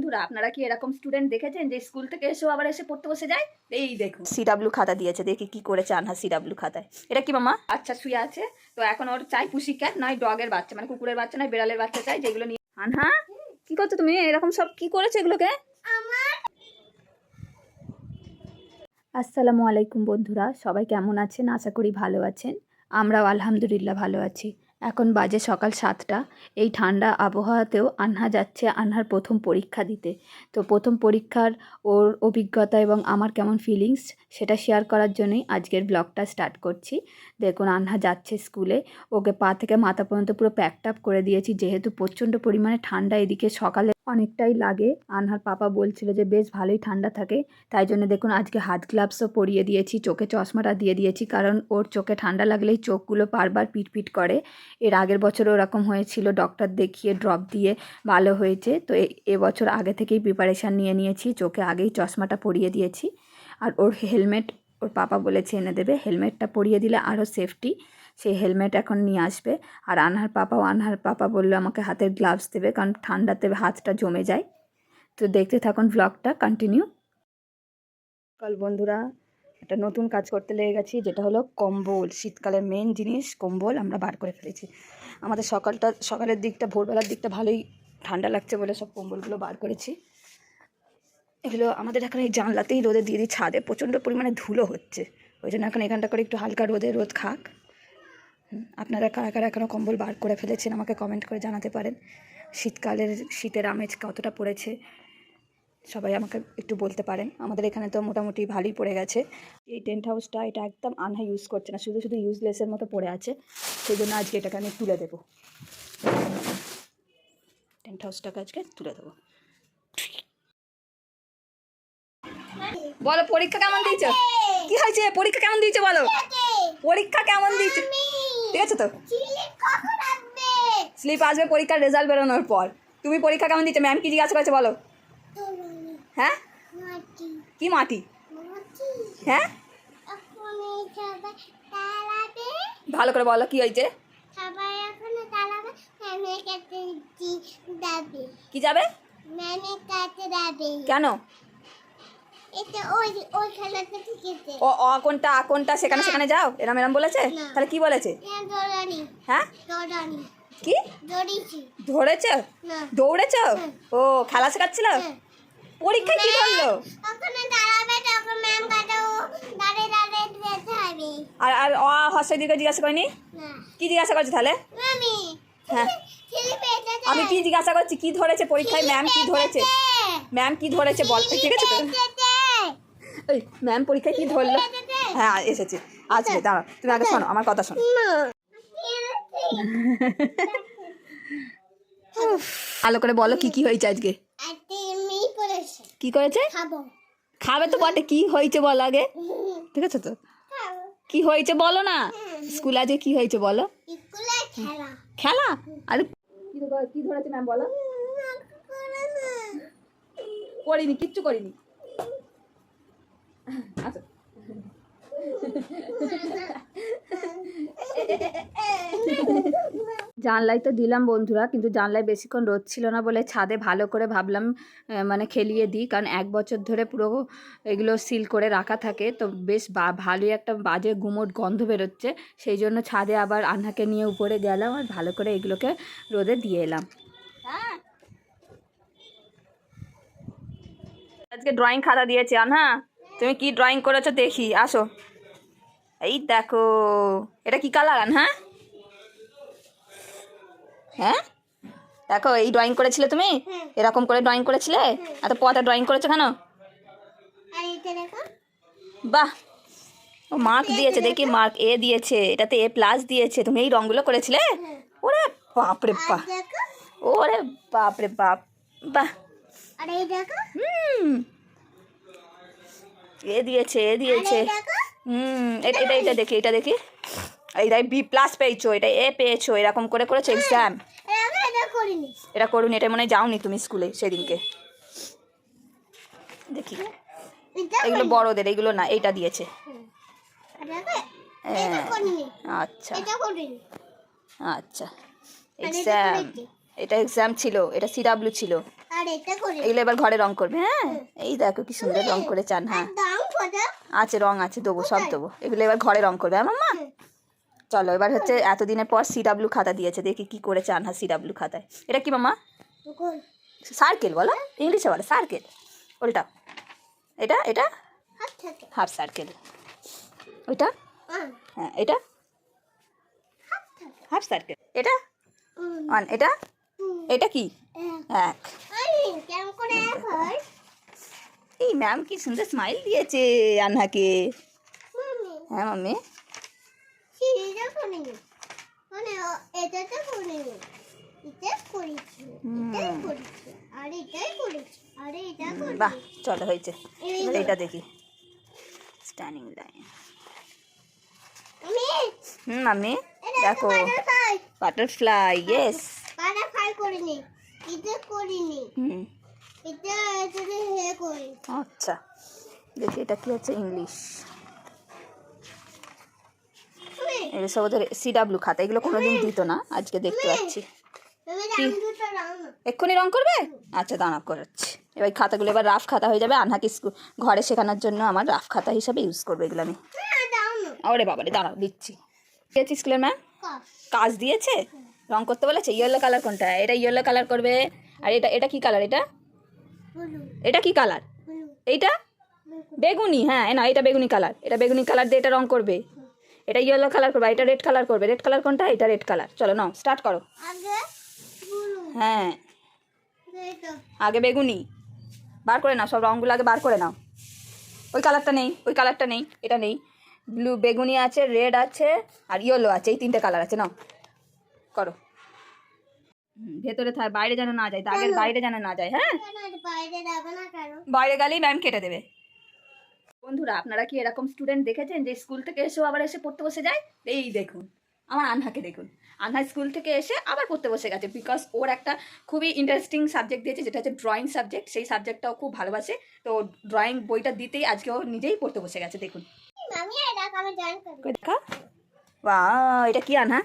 বন্ধুরা আপনারা কি এরকম স্টুডেন্ট দেখেছেন যে স্কুল থেকে এসেও আবার এসে পড়তে বসে যায়? এই দেখুন। সিডাব্লিউ খাতা দিয়েছে দেখি কি করেছে আনহা সিডাব্লিউ খাতায়। এটা কি মামা? আচ্ছা শুয়ে আছে। তো এখন ওর চাই পুষি ক্যাট নয় ডগের বাচ্চা মানে কুকুরের বাচ্চা নয় বিড়ালের বাচ্চা চাই যেগুলো নিয়ে আনহা কি করছ তুমি? এরকম সব কি করেছ এগুলোকে? আসসালামু আলাইকুম বন্ধুরা সবাই কেমন আছেন? আশা করি ভালো আছেন। আমরাও আলহামদুলিল্লাহ ভালো আছি। এখন বাজে সকাল সাতটা। এই ঠান্ডা আবহাওয়াতেও আনহা যাচ্ছে আনহার প্রথম পরীক্ষা দিতে। তো প্রথম পরীক্ষার ওর অভিজ্ঞতা এবং আমার কেমন ফিলিংস সেটা শেয়ার করার জন্যই আজকের ব্লগটা স্টার্ট করছি। দেখুন, আনহা যাচ্ছে স্কুলে ওকে পা থেকে মাথা পর্যন্ত পুরো প্যাকড আপ করে দিয়েছি। যেহেতু প্রচণ্ড পরিমাণে ঠান্ডা এদিকে সকালে অনেকটাই লাগে। আনহার পাপা বলছিল যে, বেশ ভালোই ঠান্ডা থাকে। তাই জন্য দেখুন, আজকে হাত গ্লাভসও পরিয়ে দিয়েছি, চোখে চশমাটা দিয়ে দিয়েছি, কারণ ওর চোখে ঠান্ডা লাগলেই চোখগুলো বারবার পিটপিট করে। এর আগের বছর ওরকম হয়েছিল ডক্টর দেখিয়ে ড্রপ দিয়ে ভালো হয়েছে। তো এবছর আগে থেকেই প্রিপারেশান নিয়ে নিয়েছি, চোখে আগেই চশমাটা পরিয়ে দিয়েছি। আর ওর হেলমেট ওর পাপা বলেছে এনে দেবে হেলমেটটা পরিয়ে দিলে আরও সেফটি সেই হেলমেট এখন নিয়ে আসবে। আর আনহার পাপাও, আনহার পাপা বলল আমাকে হাতের গ্লাভস দেবে, কারণ ঠান্ডাতে হাতটা জমে যায়। তো দেখতে থাকুন ব্লগটা কন্টিনিউ কাল বন্ধুরা, একটা নতুন কাজ করতে লেগে গেছি, যেটা হলো কম্বল। শীতকালের মেন জিনিস, কম্বল আমরা বার করে ফেলেছি। আমাদের সকালটা, সকালের দিকটা, ভোরবেলার দিকটা ভালোই ঠান্ডা লাগছে বলে সব কম্বলগুলো বার করেছি। এগুলো আমাদের এখন এই জানলাতেই রোদে দিয়ে দিই, ছাদে প্রচণ্ড পরিমাণে ধুলো হচ্ছে। ওই জন্য এখন এখানটা করে একটু হালকা রোদে রোদ খাক। আপনারা কারা কারা এখনও কম্বল বার করে ফেলেছেন আমাকে কমেন্ট করে জানাতে পারেন। শীতকালের শীতের আমেজ কতটা পড়েছে, সবাই আমাকে একটু বলতে পারেন। আমাদের এখানে তো মোটামুটি ভালোই পড়ে গেছে। এই টেন্ট হাউসটা এটা একদম আনহা ইউজ করছে না, শুধু শুধু ইউজলেসের মতো পড়ে আছে। সেই জন্য আজকে এটাকে আমি তুলে দেবো। টেন্ট হাউসটাকে আজকে তুলে দেবো। বলো, পরীক্ষা কেমন দিয়েছ? কি হয়েছে? পরীক্ষা কেমন দিয়েছ বলো? পরীক্ষা কেমন দিয়েছ? ঠিক আছে তো? স্লিপ আসবে? পরীক্ষার রেজাল্ট বেরোনোর পর। তুমি পরীক্ষা কেমন দিচ্ছ ম্যাম কি জিজ্ঞাসা করেছে বলো? হ্যাঁ? কি মাটি? হ্যাঁ? ভালো করে বলো কি হয়েছে? কি যাবে। কেন? ও অ কোনটা আ কোনটা? সেখানে সেখানে যাও। এরম এরম বলেছে? তাহলে কি বলেছে? হ্যাঁ কি? ধরেছে? দৌড়েছ? হ্যাঁ। ও খেলা শেখাচ্ছিল পরীক্ষায় কি ধরলো? আর আর অ হর্ষের দিকে জিজ্ঞাসা করিনি? কি জিজ্ঞাসা করছে তাহলে? হ্যাঁ। আমি কি জিজ্ঞাসা করছি? কি ধরেছে পরীক্ষায়? ম্যাম কি ধরেছে? ম্যাম কি ধরেছে? বল। ঠিক আছে তো? ম্যাম পরীক্ষায় কি ধরলো? হ্যাঁ এসেছে। আজকে দাঁড়াও, তুমি আগে শোনো, আমার কথা শোনো। ভালো করে বলো, কি কি হয়েছে আজকে? কি করেছে? খাবে তো বটে, কি হয়েছে বলো আগে? ঠিক আছে তো? কি হয়েছে বলো না? স্কুলে আজকে কি হয়েছে বলো? খেলা? আরে, কি ধরেছে ম্যাম বলো? করিনি, কিচ্ছু করিনি। আচ্ছা। জানলায় তো দিলাম বন্ধুরা কিন্তু জানলায় বেশিক্ষণ রোদ ছিল না বলে ছাদে ভালো করে ভাবলাম মানে খেলিয়ে দিই কারণ এক বছর ধরে পুরো এগুলো সিল করে রাখা থাকে তো বেশ বা- ভালোই একটা বাজে গুমোট গন্ধ বেরোচ্ছে সেই জন্য ছাদে আবার আন্নাকে নিয়ে উপরে গেলাম আর ভালো করে এগুলোকে রোদে দিয়ে এলাম। আজকে ড্রয়িং খাতা দিয়েছে আনহা। তুমি কি ড্রয়িং করেছ দেখি আসো। এই দেখো এটা কি কালার আনহা? হ্যাঁ? দেখো এই ড্রয়িং করেছিলে তুমি? হ্যাঁ। এরকম করে ড্রয়িং করেছিলে? এত পথে ড্রয়িং করেছ কেন? বাহ! ও মার্ক দিয়েছে দেখি মার্ক এ দিয়েছে এটাতে এ প্লাস দিয়েছে তুমি এই রঙগুলো করেছিলে? ওরে বাপরে বাপ! ওরে বাপরে বাপ! বাহ! হুম। এ দিয়েছে এ দিয়েছে। হুম এটা এটা দেখি এটা দেখি। এইটা বি প্লাস পেয়েছ এটা এ পেয়েছ এরকম করে করেছ এক্সাম এটা করুন। এটা মনে যাওনি তুমি স্কুলে সেদিনকে। দেখি। এগুলো বড়দের এগুলো না এইটা দিয়েছে। হ্যাঁ। আচ্ছা। আচ্ছা। এক্সাম এটা এক্সাম ছিল এটা সিডাব্লিউ ছিল। এগুলো এবার ঘরে রং করবে হ্যাঁ? এই দেখো কি সুন্দর রং করে চান হ্যাঁ আছে? রং আছে দেবো সব দেবো। এগুলো এবার ঘরে রং করবে। আমার মা। চলো এবার হচ্ছে এতদিনের পর সিডাব্লিউ খাতা দিয়েছে। দেখি কি করে চান হ্যাঁ সিডাব্লিউ খাতায়। এটা কি মামা? সার্কেল বলো। ইংলিশে বলো সার্কেল। ওইটা এটা এটা? হাত হাফ সার্কেল। ওইটা? হ্যাঁ এটা? Half circle. এটা? এটা? এটা কি? এক এক আমি কেমন করে এক হয় এই ম্যাম কি সুন্দর স্মাইল দিয়েছে আন্নাকে মামি হ্যাঁ করিনি মানে বাহ চলো হয়েছে। এটা দেখি। স্ট্যান্ডিং লাইন হুম এটা দেখো। বাটারফ্লাই ইয়েস বাটারফ্লাই করিনি এটা করিনি। হুম। আচ্ছা দেখি এটা কি হচ্ছে ইংলিশ। এগুলো সব ওদের সিডাব্লিউ খাতা এগুলো কোনোদিন দিত না আজকে দেখতে পাচ্ছি। এক্ষুনি রং করবে? আচ্ছা দাঁড়া করাচ্ছি। এবার খাতাগুলো এবার রাফ খাতা হয়ে যাবে আনহাকে স্কুল ঘরে শেখানোর জন্য আমার রাফ খাতা হিসাবে ইউজ করব এগুলো আমি। ওরে বাবারে দাঁড়াও দিচ্ছি। দিয়েছি স্কুলের ম্যাম? কাজ দিয়েছে? রং করতে বলেছে? ইয়েলো কালার কোনটা? এটা ইয়েলো কালার করবে। আর এটা এটা কি কালার এটা? এটা কি কালার? এইটা? বেগুনি হ্যাঁ না এটা বেগুনি কালার। এটা বেগুনি কালার দিয়ে এটা রং করবে। এটা ইয়েলো কালার করবে এটা রেড কালার করবে। রেড কালার কোনটা? এটা রেড কালার চলো নাও স্টার্ট করো। হ্যাঁ। আগে বেগুনি। বার করে নাও সব রঙগুলো আগে বার করে নাও। ওই কালারটা নেই ওই কালারটা নেই এটা নেই। ব্লু বেগুনি আছে রেড আছে আর ইয়েলো আছে এই তিনটে কালার আছে নাও। করো। ভেতরে থাক বাইরে যেন না যায় দাগের বাইরে যেন না যায় হ্যাঁ? বাইরে গেলেই ম্যাম কেটে দেবে। বন্ধুরা আপনারা কি এরকম স্টুডেন্ট দেখেছেন যে স্কুল থেকে এসেও আবার এসে পড়তে বসে যায়? এই দেখুন আমার আনহাকে দেখুন। আনহা স্কুল থেকে এসে আবার পড়তে বসে গেছে বিকজ ওর একটা খুবই ইন্টারেস্টিং সাবজেক্ট দিয়েছে যেটা হচ্ছে ড্রয়িং সাবজেক্ট সেই সাবজেক্টটাও খুব ভালোবাসে। তো ড্রয়িং বইটা দিতেই আজকে ও নিজেই পড়তে বসে গেছে দেখুন। এটা কি আনহা?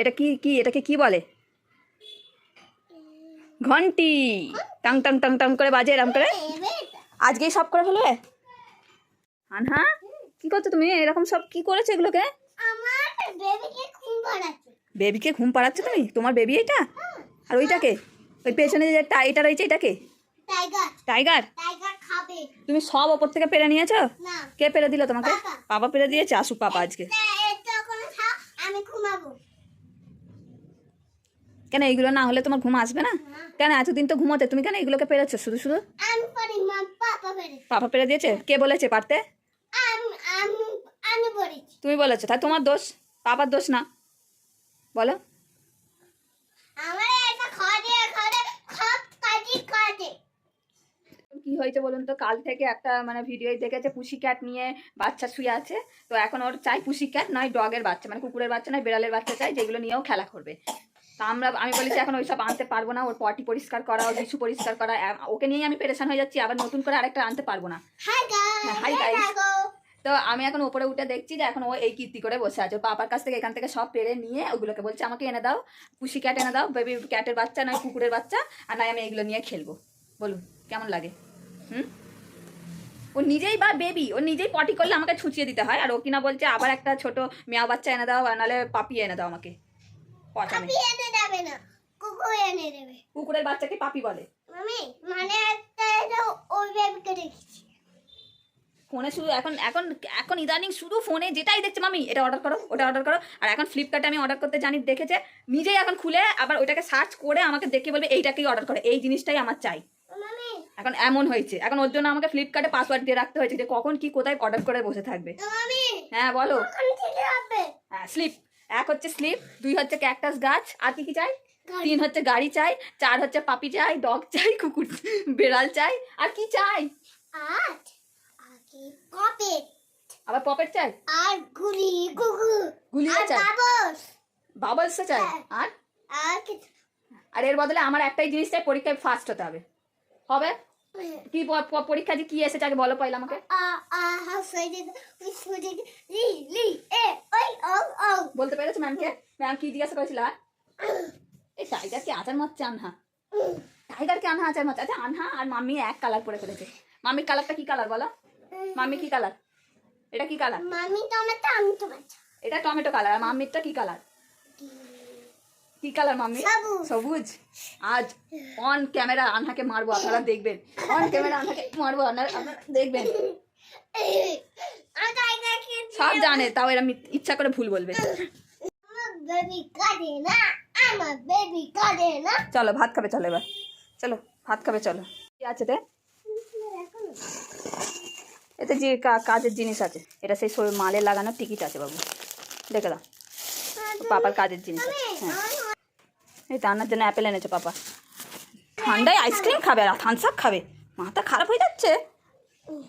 এটা কি কি এটাকে কি বলে? ঘন্টি। টাং টাং টাং টাং করে বাজে এরম করে। আজকেই সব করে ফেলবে আনহা কি করছ তুমি? এরকম সব কি করেছ এগুলোকে? বেবিকে ঘুম পাড়াচ্ছো তুমি? তোমার বেবি এটা? আর ওইটাকে? ওই পেছনে যে এটা রয়েছে এটাকে? টাইগার। তুমি সব ওপর থেকে পেরে নিয়েছো? কে পেরে দিল তোমাকে? পাপা। পাপা পেরে দিয়েছে? আসুক পাপা আজকে। আমি ঘুমাবো। কেন এইগুলো না হলে তোমার ঘুম আসবে না? কেন এতদিন তো ঘুমোতে? তুমি কেন এগুলোকে পেরেছ? শুধু শুধু? পাপা পেরে দিয়েছে? কে বলেছে পারতে? তুমি বলেছ তাই তোমার দোষ? পাপার দোষ না। বলো। কি হয়েছে বলুন তো? কাল থেকে একটা মানে ভিডিও দেখেছে পুষি ক্যাট নিয়ে বাচ্চা শুয়ে আছে। তো এখন ওর চাই পুষি ক্যাট নয় ডগের বাচ্চা মানে কুকুরের বাচ্চা নয় বিড়ালের বাচ্চা চাই যেগুলো নিয়েও খেলা করবে। তা আমরা আমি বলেছি এখন ওইসব আনতে পারব না ওর পটি পরিষ্কার করা ওর কিছু পরিষ্কার করা ওকে নিয়েই আমি পেরেশান হয়ে যাচ্ছি আবার নতুন করে আরেকটা আনতে পারব না। হাই হ্যাঁ, গাইস তো আমি এখন উপরে উঠে দেখছি যে এখন ও এই কীর্তি করে বসে আছে পাপার কাছ থেকে এখান থেকে সব পেরে নিয়ে ওগুলোকে বলছে আমাকে এনে দাও পুষি ক্যাট এনে দাও বেবি ক্যাটের বাচ্চা নয় কুকুরের বাচ্চা আর নয় আমি এগুলো নিয়ে খেলব। বলুন কেমন লাগে? হুম? ও নিজেই বা বেবি ও নিজেই পটি করলে আমাকে ছুচিয়ে দিতে হয় আর ও কিনা বলছে আবার একটা ছোট মেয়া বাচ্চা এনে দাও আর নাহলে পাপি এনে দাও আমাকে। পচা পাপি এনে দেবে না কুকুর এনে দেবে। কুকুরের বাচ্চাকে পাপি বলে। মামি মানে একটা ওই বেবিকে দেখেছি। ফোনে শুধু এখন এখন এখন ইদানিং শুধু ফোনে যেটাই দেখছে মামি এটা অর্ডার করো ওটা অর্ডার করো। আর এখন ফ্লিপকার্টে আমি অর্ডার করতে জানি দেখেছে নিজেই এখন খুলে আবার ওইটাকে সার্চ করে আমাকে দেখে বলবে এইটাকেই অর্ডার করে এই জিনিসটাই আমার চাই। এখন এমন হয়েছে এখন ওর জন্য আমাকে ফ্লিপকার্টে পাসওয়ার্ড দিয়ে রাখতে হয়েছে যে কখন কি কোথায় অর্ডার করে বসে থাকবে। হ্যাঁ বলো। হ্যাঁ স্লিপ এক হচ্ছে স্লিপ দুই হচ্ছে ক্যাকটাস গাছ আর কি কি চাই? তিন হচ্ছে গাড়ি চাই চার হচ্ছে পাপি চাই ডগ চাই কুকুর বেড়াল চাই আর কি চাই? আট কপে আবার পপেট চাই? আর গুলি গুগু আর চাই? বাবস বাবলসও চাই? হ্যাঁ। আর? আর এর বদলে আমার একটাই জিনিস চাই পরীক্ষায় ফার্স্ট হতে হবে। হবে? কি পরীক্ষা যে কি এসেছে আগে বলো পাইলে আমাকে? আ আ হাসে দে উই সুজে লি লি এ ওই ও ও। বলতে পেরেছ ম্যামকে ম্যাম কি জিজ্ঞাসা করেছিল এই টাইগার টাইগারকে আচার মারছে আনহা। টাইগারকে আনহা আচার মারছে। আচ্ছা আনহা আর মাম্মি এক কালার পরে ফেলেছে। মাম্মির কালারটা কি কালার বলো? মাম্মি কি কালার এটা কি কালার মামি টমেটো আমি টমেটো এটা টমেটো কালার আর মাম্মিরটা কি কালার কি কালার মাম্মি? সবুজ। আজ অন ক্যামেরা আনহাকে মারবো আপনারা দেখবেন। অন ক্যামেরা আনহাকে মারবো আপনারা আপনারা দেখবেন। সব জানে তাও এরা ইচ্ছা করে ভুল বলবে। চলো ভাত খাবে চলো এবার। চলো ভাত খাবে চলো। কি আছে তে? এতে যে কা- কাজের জিনিস আছে এটা সেই মালে লাগানোর টিকিট আছে বাবু। দেখে দাও। পাপার কাজের জিনিস আছে হ্যাঁ। এই তো আনার জন্য অ্যাপেল এনেছে পাপা। ঠান্ডায় আইসক্রিম খাবে আর থামস আপ খাবে। মাথা খারাপ হয়ে যাচ্ছে।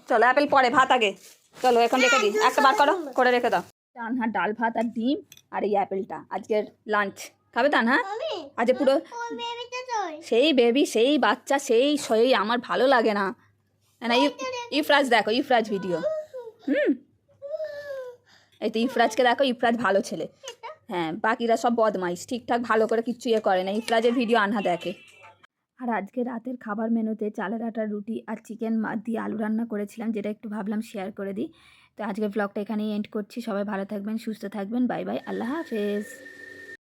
চলো অ্যাপেল পরে ভাত আগে। চলো এখন রেখে দিই। একটা বার করো করে রেখে দাও। আনহা ডাল ভাত আর ডিম আর এই অ্যাপেলটা আজকের লাঞ্চ খাবে তা না মামি আজ পুরো সেই বেবি সেই বাচ্চা সেই সেই আমার ভালো লাগে না। না ইফ ইফরাজ দেখো ইফরাজ ভিডিও হুম? এই তো ইফরাজকে দেখো ইফরাজ ভালো ছেলে। হ্যাঁ বাকিরা সব বদমাইশ। ঠিকঠাক ভালো করে কিচ্ছু ইয়ে করে না। ইফরাজের ভিডিও আনহা দেখে। আর আজকে রাতের খাবার মেনুতে চালের আটার রুটি আর চিকেন দিয়ে আলু রান্না করেছিলাম, যেটা একটু ভাবলাম শেয়ার করে দিই। তো আজকের ব্লগটা এখানেই এন্ড করছি। সবাই ভালো থাকবেন, সুস্থ থাকবেন। বাই বাই আল্লাহ হাফেজ।